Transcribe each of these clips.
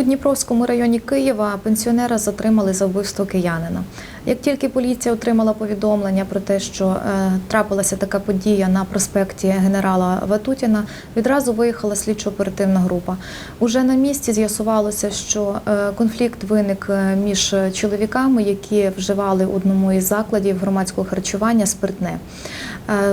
У Дніпровському районі Києва пенсіонера затримали за вбивство киянина. Як тільки поліція отримала повідомлення про те, що е, трапилася така подія на проспекті генерала Ватутіна, відразу виїхала слідчо-оперативна група. Уже на місці з'ясувалося, що е, конфлікт виник е, між чоловіками, які вживали в одному із закладів громадського харчування спиртне.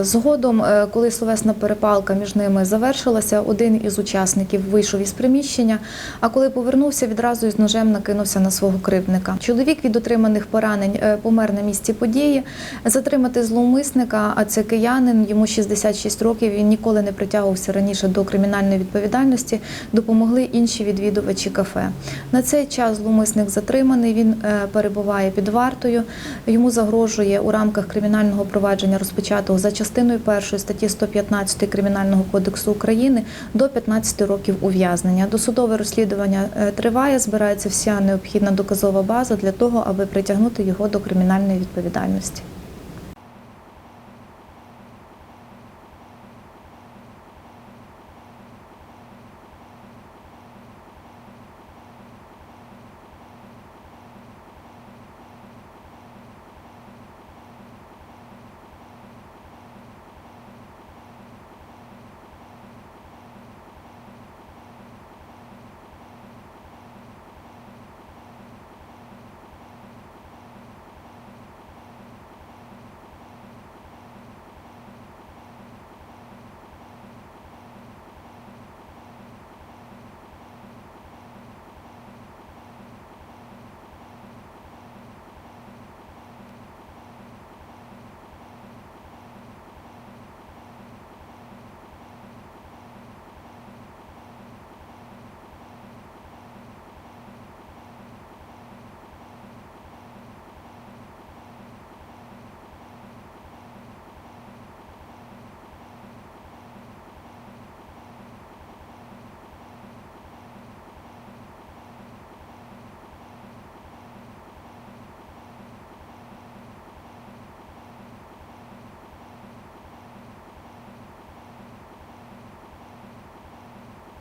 Згодом, коли словесна перепалка між ними завершилася, один із учасників вийшов із приміщення, а коли повернувся, відразу із ножем накинувся на свого кривдника. Чоловік від отриманих поранень помер на місці події. Затримати зловмисника, а це киянин, йому 66 років. Він ніколи не притягувався раніше до кримінальної відповідальності. Допомогли інші відвідувачі кафе. На цей час зловмисник затриманий. Він е, перебуває під вартою. Йому загрожує у рамках кримінального провадження розпочатого за частиною першої статті 115 Кримінального кодексу України до 15 років ув'язнення. Досудове розслідування е, триває, збирається вся необхідна доказова база для того, аби притягнути його до кримінальної відповідальності.